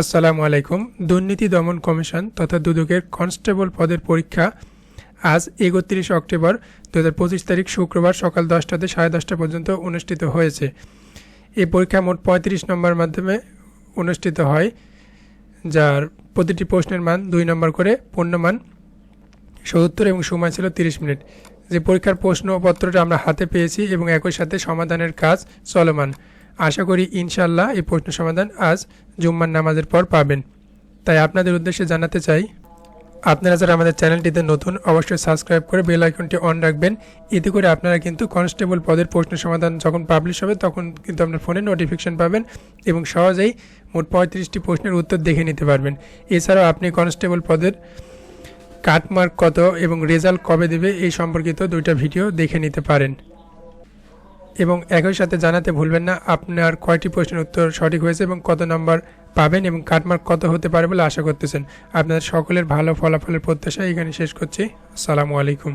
আসসালামু আলাইকুম। দুর্নীতি দমন কমিশন তথা দুদকের কনস্টেবল পদের পরীক্ষা আজ একত্রিশ অক্টোবর দু হাজার পঁচিশ তারিখ শুক্রবার সকাল দশটাতে সাড়ে দশটা পর্যন্ত অনুষ্ঠিত হয়েছে। এই পরীক্ষা মোট পঁয়ত্রিশ নম্বর মাধ্যমে অনুষ্ঠিত হয়, যার প্রতিটি প্রশ্নের মান দুই নম্বর করে পূর্ণমান সত্তর এবং সময় ছিল তিরিশ মিনিট। যে পরীক্ষার প্রশ্নপত্রটা আমরা হাতে পেয়েছি এবং একই সাথে সমাধানের কাজ চলমান। আশা করি ইনশাল্লাহ এই প্রশ্ন সমাধান আজ জুম্মার নামাজের পর পাবেন। তাই আপনাদের উদ্দেশ্যে জানাতে চাই, আপনারা যারা আমাদের চ্যানেলটিতে নতুন, অবশ্যই সাবস্ক্রাইব করে বেল আইকনটি অন রাখবেন। এতে করে আপনারা কিন্তু কনস্টেবল পদের প্রশ্ন সমাধান যখন পাবলিশ হবে, তখন কিন্তু আপনার ফোনে নোটিফিকেশন পাবেন এবং সহজেই মোট পঁয়ত্রিশটি প্রশ্নের উত্তর দেখে নিতে পারবেন। এছাড়াও আপনি কনস্টেবল পদের কাটমার্ক কত এবং রেজাল্ট কবে দেবে এই সম্পর্কিত দুইটা ভিডিও দেখে নিতে পারেন। এবং একই সাথে জানাতে ভুলবেন না, আপনার কয়টি প্রশ্নের উত্তর সঠিক হয়েছে এবং কত নম্বর পাবেন এবং কাটমার্ক কত হতে পারে বলে আশা করতেছেন। আপনাদের সকলের ভালো ফলাফলের প্রত্যাশা এখানে শেষ করছি। আসসালামু আলাইকুম।